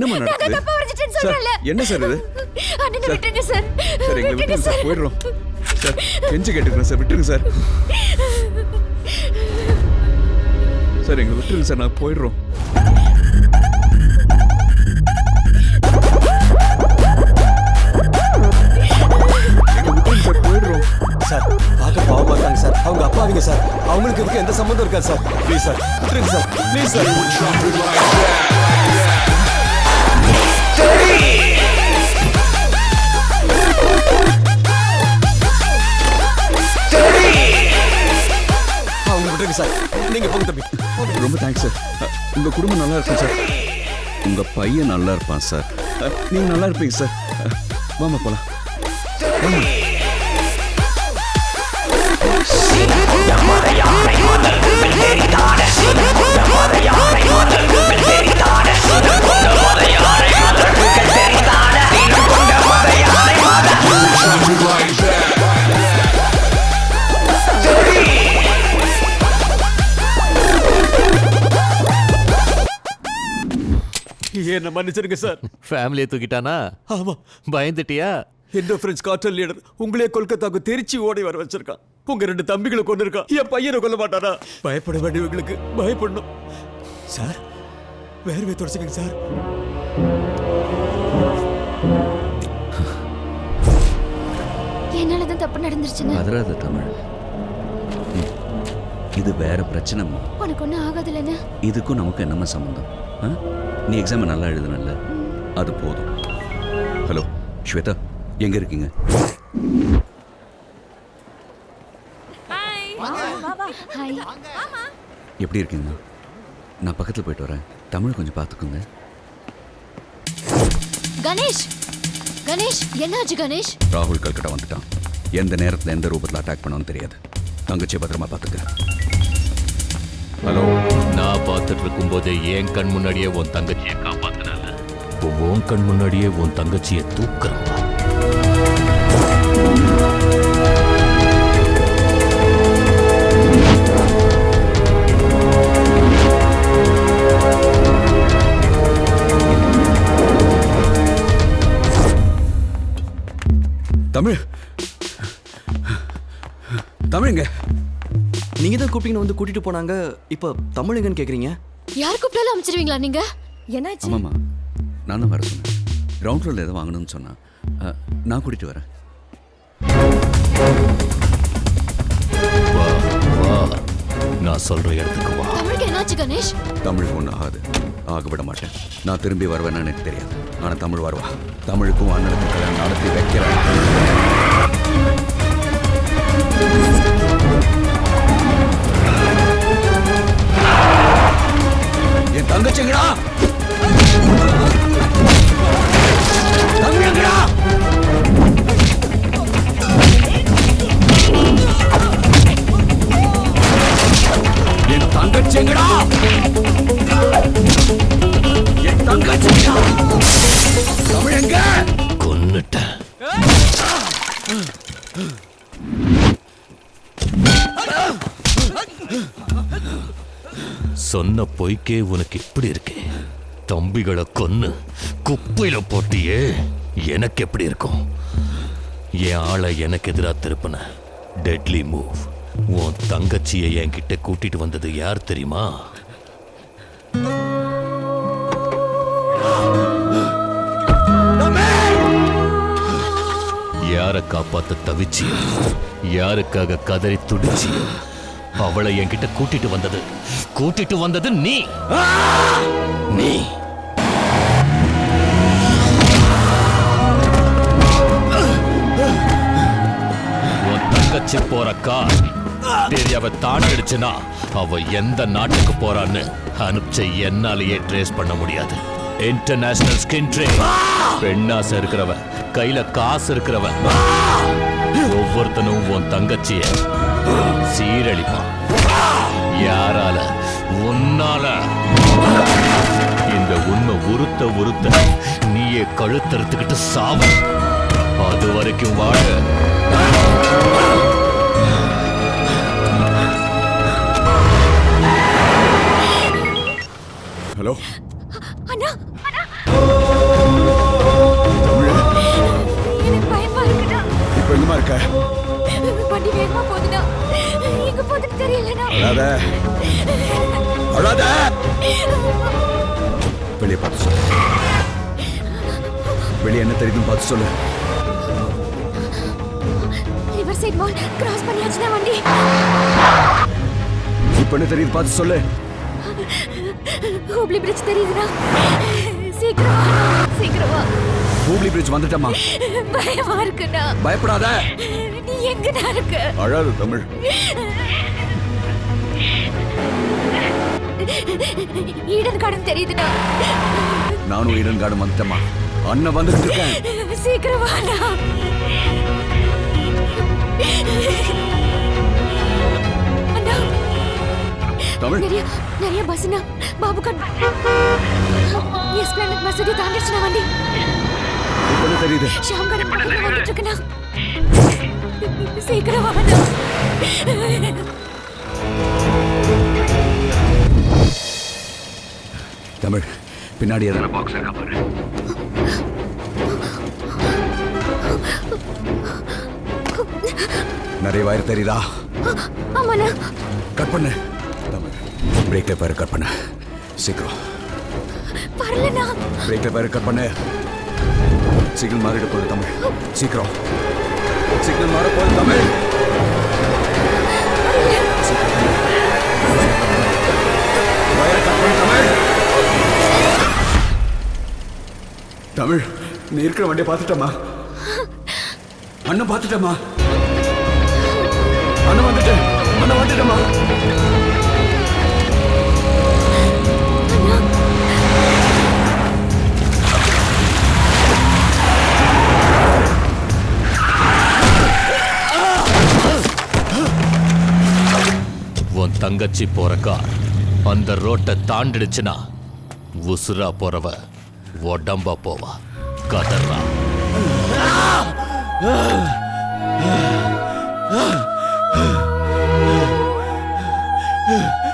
நாங்க நடக்குது? சார். என்ன சார் இது? அண்ணனை விட்டுருங்க சார். சார் எங்களை விட்டுருங்க விட்டுருங்க சார் போயிடுறோம். சார். கெஞ்சி கேட்டுக்கிறேன் சார் விட்டுருங்க சார். சார் எங்களை விட்டுருங்க சார் நான் போயிடுறோம். சார் போயிடுறோம். சார் பார்க்க பாவமா இருக்காங்க சார். அவங்க அப்பா அவங்க சார். அவங்களுக்கு இதுக்கு எந்த சம்மந்தம் இருக்காது சார். ப்ளீஸ் சார் விட்டுருங்க சார். ப்ளீஸ் சார் விட்டுருங்க சார் நீங்க போங்க தம்பி ரொம்ப தேங்க்ஸ் சார் அ, உங்க குடும்பம் நல்லா இருக்கும் சார். உங்க பையன் நல்லா இருப்பான் சார். அ, நீங்க நல்லா இருப்பீங்க சார். அ, வாமா போலாம். என்ன மன்னிச்சிருங்க சார். ஃபேமிலியை தூக்கிட்டானா? ஆமா. பயந்துட்டியா? எந்த ஃப்ரெண்ட்ஸ் கார்டல் லீடர் உங்களே கொல்கத்தாக்கு தெரிச்சு ஓடி வர வச்சிருக்கான். உங்க ரெண்டு தம்பிகளை கொண்டு இருக்கான் என் பையனை கொல்ல மாட்டானா? பயப்பட வேண்டியவங்களுக்கு பயப்படணும். சார் வேர்வை தொடச்சுக்கங்க சார். என்னாலதான் தப்பு நடந்துருச்சுன்னு. பதறாத தமிழ். ம். இது வேற பிரச்சனைம்மா உனக்கு ஒண்ணும் ஆகாதுல்லன்னு இதுக்கும் நமக்கு என்னம்மா சம்மந்தம் ஆ? நீ எக்ஸாம் நல்லா எழுதுனல்ல? அது போதும். ஹலோ ஸ்வேதா எங்க இருக்கீங்க? ஹாய் எப்படி இருக்கீங்கம்மா நான் பக்கத்தில் போயிட்டு வரேன். தமிழ் கொஞ்சம் பார்த்துக்குங்க. கணேஷ்! கணேஷ் என்னாச்சு கணேஷ்? ராகுல் கல்கட்டா வந்துட்டான். எந்த நேரத்தில் எந்த ரூபத்தில் அட்டாக் பண்ணணும்னு தெரியாது. தங்கச்சி பத்திரமா பார்த்துக்க. ஹலோ பார்த்துட்டு இருக்கும்போது என் கண் முன்னாடியே உன் தங்கச்சியை காப்பாத்தினால உன் கண் முன்னாடியே உன் தங்கச்சியை தூக்குறான். நீங்க தான் கூப்பிட்டீங்கன்னு வந்து கூட்டிட்டு போனாங்க. இப்போ தமிழுங்கன்னு கேக்குறீங்க? யார் கூப்பிட்டாலும் அமைச்சிருவீங்களா நீங்க? என்னாச்சு? ஆமாம்மா. நான் தான் வர சொன்னேன். கிரவுண்ட் ஃப்ளோரில் எதை வாங்கணும்னு சொன்னான் நான் கூட்டிகிட்டு வரேன். வா வா. நான் சொல்ற இடத்துக்கு வா. தமிழுக்கு என்னாச்சு கணேஷ்? தமிழுக்கு ஒன்றும் ஆகாது. ஆக விட மாட்டேன். நான் திரும்பி வருவேன்னு எனக்கு தெரியாது. ஆனால் தமிழ் வருவா. தமிழுக்கும் அண்ணனுக்கும் கல்யாணம் நடத்தி வைக்கிறேன். சொன்ன பொய்க்கே உனக்கு எப்படி இருக்கு. தம்பிகளை கொன்னு குப்பையில போட்டியே. எனக்கு எப்படி இருக்கும்? என் ஆளை எனக்கு எதிராக திருப்பின டெட்லி மூவ் உன் தங்கச்சியை என்கிட்ட கூட்டிட்டு வந்தது யார் தெரியுமா? யாரை காப்பாத்த தவிச்சு யாருக்காக கதறி துடிச்சு அவளை என்கிட்ட கூட்டிட்டு வந்தது. கூட்டிட்டு வந்தது நீ. நீ. தங்கச்சி போற கார் தெரியாம தாண்டிடுச்சுன்னா அவ எந்த நாட்டுக்கு போறான்னு அனுப்பிச்ச என்னாலேயே ட்ரேஸ் பண்ண முடியாது. இன்டர்நேஷனல் ஸ்கின் ட்ரேட் பெண்ணாசை இருக்கிறவ கையில காசு இருக்கிறவ ஒவ்வொருத்தனும் உன் தங்கச்சிய சீரழிப்பான். யாரால? உன்னால. இந்த உண்மை உருத்த உருத்த நீயே கழுத்தறுத்துக்கிட்டு சாவ. அது வரைக்கும் வாழ. ஹலோ. இருக்க வண்டி வேகமா போகுதுண்ணா எங்க போகுதுன்னு தெரியலண்ணா அழாத. அழாத. வெளியே பார்த்து சொல்லு. வெளியே என்ன தெரியுதுன்னு பார்த்து சொல்லு. ரிவர் சைட் மால் கிராஸ் பண்ணியாச்சுண்ணா வண்டி. இப்போ என்ன தெரியுது பார்த்து சொல்லு. ஹூப்ளி பிரிட்ஜ் சீக்கிரமா ஹூப்ளி பிரிட்ஜ் வந்துட்டம்மா. பயமா இருக்குண்ணா. பயப்படாத. நீ எங்கடா இருக்க? அழாது தமிழ். ஈடன் கார்டன் தெரியுதுண்ணா. நானும் ஈடன் கார்டன் வந்துட்டேம்மா. அண்ணன் வந்துட்டு இருக்கேன். சீக்கிரம் அண்ணா. தமிழ். நிறைய நிறைய பஸ்னா பாபுகான். எஸ் பிளானட் மசூதி தாண்டிடுச்சுனா வண்டி. என்ன தெரியுது. ஷாம் கார்டன் பக்கத்துல வந்துட்டு இருக்குண்ணா சீக்கிரம் வாண்ணா தமிழ் பின்னாடி எதனா பாக்ஸ் இருக்கா பாரு. நிறைய வயர் தெரியுதா? ஆமாண்ணா. கட் பண்ணு. தமிழ் பிரேக்ல பேர் கட் பண்ணு. சீக்கிரம். வரலண்ணா. பிரேக்ல பேர் கட் பண்ணு. சிக்னல் மாறிட போகுது தமிழ். சீக்கிரம். சிக்னல் மாற போகுது தமிழ். தமிழ். தமிழ் தமிழ் நீ இருக்கிற வண்டியை பார்த்துட்டமா அண்ணன் பார்த்துட்டமா அண்ணன் வந்துட்டேன் அண்ணன் வந்துட்டமா தங்கச்சி போற கார் அந்த ரோட்டை தாண்டிடுச்சுன்னா உசுரா போறவ உடம்பா போவா கதறா Ah!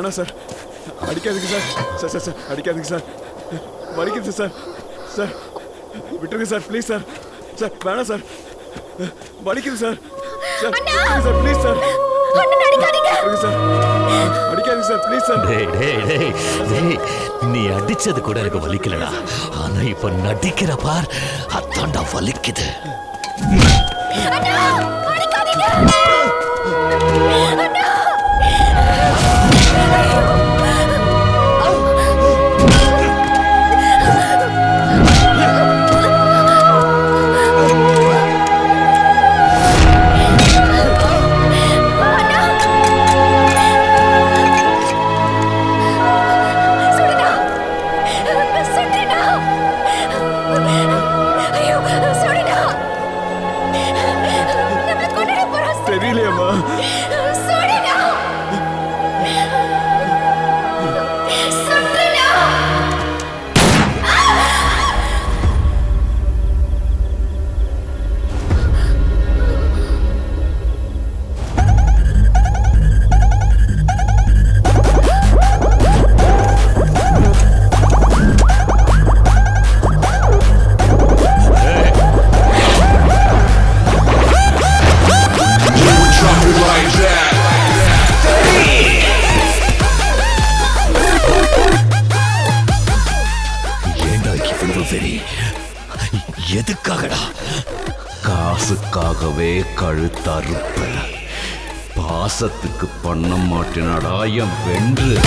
வேணாம் சார். அடிக்காதுங்க சார். சார் சார் சார் அடிக்காதுங்க சார். வலிக்குது சார். சார் விட்டுருங்க சார் ப்ளீஸ் சார். சார் வேணாம் சார். வலிக்குது sir. Sir sir please sir. நீ அடிச்சது கூட எனக்கு வலிக்கலடா. ஆனா இப்ப நடிக்கிற பார் அத்தாண்டா வலிக்குது. அண்ணா அடிக்காதீங்க காசுக்காகவே கழுத்தறுப்ப. பாசத்துக்கு பண்ண மாட்டேனடா என் வென்று.